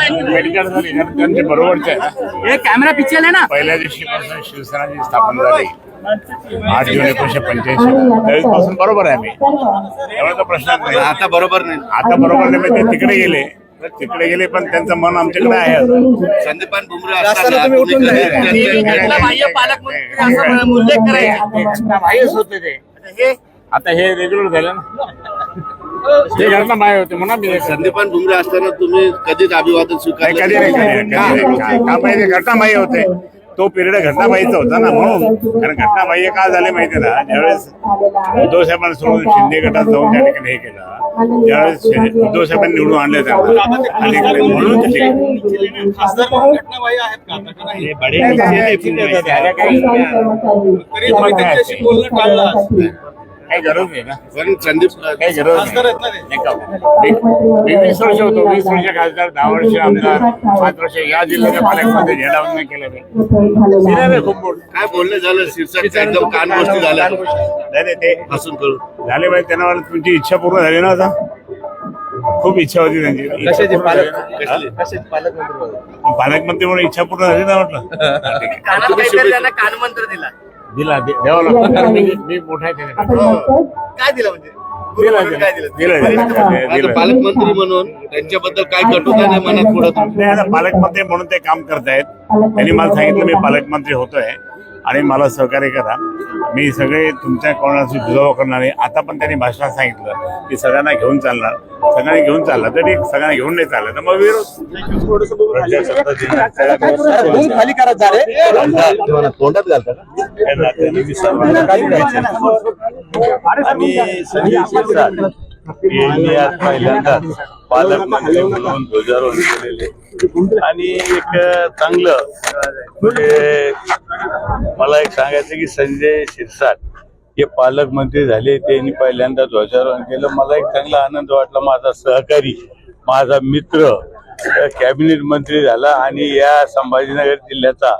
त्यांचे बरोबरचे आहे ना. ये कैमरा पीछे लेना पहिल्या दिवशीपासून शिवसेनाची स्थापना झाली. आठ जून एकोणीशे पंच्याऐंशी त्यावेळेसपासून बरोबर आहे मी त्यामुळे तो प्रश्नच नाही. आता बरोबर नाही. आता बरोबर नाही ते तिकडे गेले. तर तिकडे गेले पण त्यांचं मन आमच्याकडे आहे. संदीपान बाह्य पालकमंत्री होते ते. हे? आता हे रेग्युलर झालं ना. ते घटना बाह्य होते म्हणा मी संदीपान भुमरे असताना तुम्ही कधीच अभिवादन नाही, कधी नाही. कधी नाही. स्वीकारलं का- का पाहिजे घटनाबाह्य होते. तो पिरियड घटनाबाह्यचा होता ना म्हणून. कारण घटनाबाह्य का झाले माहिती आहे ना? ज्यावेळेस उद्धव साहेबांना सोडून शिंदे गटात जाऊन त्या ठिकाणी हे केलं त्यावेळेस शे- उद्धव साहेबांनी निवडून आणले त्यांना आणि इकडे म्हणून ते हे नाही असते. काही गरज नाही ना. पण संदीप काही गरज नाही. नाही का? मी- मी वीस वर्ष होतो. वीस वर्ष खासदार दहा वर्ष आमदार पाच वर्ष या जिल्ह्याच्या पालकमध्ये झेंडावून केलं मी. दिलं मी खूप मोठं. काय बोलणं झालं शीर्षक एकदम कान गोष्टी झाल्या. नाही नाही, ते. हसून करून. झाले पाहिजे त्यांना वाटलं तुमची इच्छा पूर्ण झाली ना आता? खूप इच्छा होती त्यांची. इच्छा पूर्ण झाली ना? हा? पालकमंत्री म्हणून इच्छा पूर्ण झाली ना म्हटलं ठीक आहे. कानात काहीतरी त्यांना कानमंत्र दिला. दिला दे- द्यावं लागतं कारण मी मी मोठा आहे त्याच्याकडे. काय दिलं म्हणजे? दिला दिला? दिला दिला. आता दिला पालकमंत्री म्हणून त्यांच्याबद्दल काय कटुता नाही मनात पुढं? नाही आता पालकमंत्री म्हणून ते काम करतायत. त्यांनी मला सांगितलं मी पालकमंत्री होतोय. आणि मला सहकार्य करा. मी सगळे तुमच्या कोणाशी दुजावा करणार नाही. आता पण त्यांनी भाषणात सांगितलं की सगळ्यांना घेऊन चालणार. सगळ्यांनी घेऊन चाललं तर सगळ्यांना घेऊन नाही चाललं तर मग विरोध. यांनी आज पहिल्यांदाच पालकमंत्री म्हणून ध्वजारोहण केलेले. आणि एक चांगलं म्हणजे मला एक सांगायचं की संजय शिरसाट हे पालकमंत्री झाले त्यांनी पहिल्यांदा ध्वजारोहण केलं. मला एक चांगला आनंद वाटला. माझा सहकारी माझा मित्र कॅबिनेट मंत्री झाला आणि या संभाजीनगर जिल्ह्याचा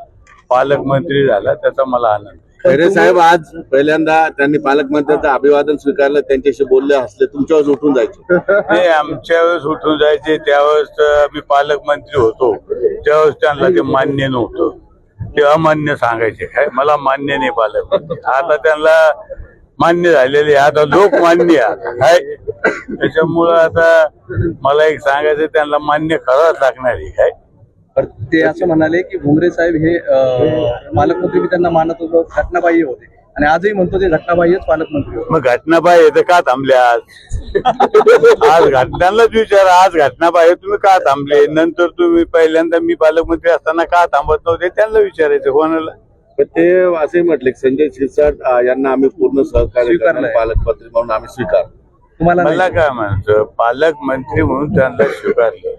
पालकमंत्री झाला. त्याचा मला आनंद. खैरे साहेब आज पहिल्यांदा त्यांनी पालकमंत्र्यांचं अभिवादन स्वीकारलं त्यांच्याशी बोलले हसले. तुमच्यावर उठून जायचे. नाही आमच्या वेळेस उठून जायचे. त्यावेळेस मी पालकमंत्री होतो. त्यावेळेस त्यांना ते मान्य नव्हतं. ते अमान्य सांगायचे. काय मला मान्य नाही पालकमंत्री आता त्यांना मान्य झालेले. आता लोक मान्य काय त्याच्यामुळं आता मला एक सांगायचं त्यांना मान्य करावंच लागणार आहे. काय तर ते असं म्हणाले की भुमरे साहेब हे पालकमंत्री मी त्यांना मानत होतो घटनाबाह्य होते. आणि आजही म्हणतो ते घटनाबाह्यच पालकमंत्री मग घटना पाहिजे तर का थांबले आज? आज घटनालाच विचारा आज घटना पाहिजे तुम्ही का थांबले? नंतर तुम्ही पहिल्यांदा मी पालकमंत्री असताना का थांबत नव्हते? त्यांना विचारायचं कोणाला? पण ते असे म्हटले की संजय शिरसाट यांना आम्ही पूर्ण सहकार्य. करणार, पालकमंत्री म्हणून आम्ही स्वीकार. तुम्हाला मला. काय म्हणायचं? पालकमंत्री म्हणून त्यांना स्वीकारलं.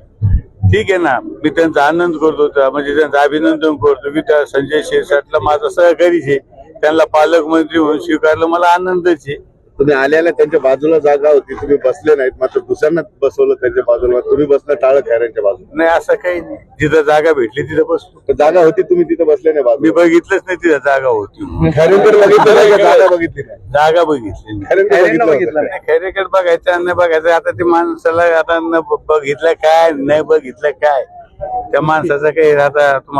ठीक आहे ना मी त्यांचा आनंद करतो म्हणजे त्यांचं अभिनंदन करतो की त्या संजय शिरसाटला माझा सहकारीच आहे. त्यांना पालकमंत्री म्हणून स्वीकारलं मला आनंदच आहे. तुम्ही आल्याला त्यांच्या बाजूला जागा होती तुम्ही बसले नाहीत मात्र दुसऱ्यांना बसवलं त्यांच्या बाजूला तुम्ही बसणं टाळं खैऱ्यांच्या बाजूला. नाही असं काही नाही. जिथं जागा भेटली तिथं बसतो जागा होती तुम्ही तिथे बसले नाही मी बाजूला बघितलंच नाही तिथं जागा होती खैरेंकडे बघितलं नाही जागा बघितली नाही. जागा बघितली होतं. नाही. बघायचं बघायचं आता ते माणसाला आता बघितलं काय नाही बघितलं काय त्या माणसाचं काही आता तुम्हाला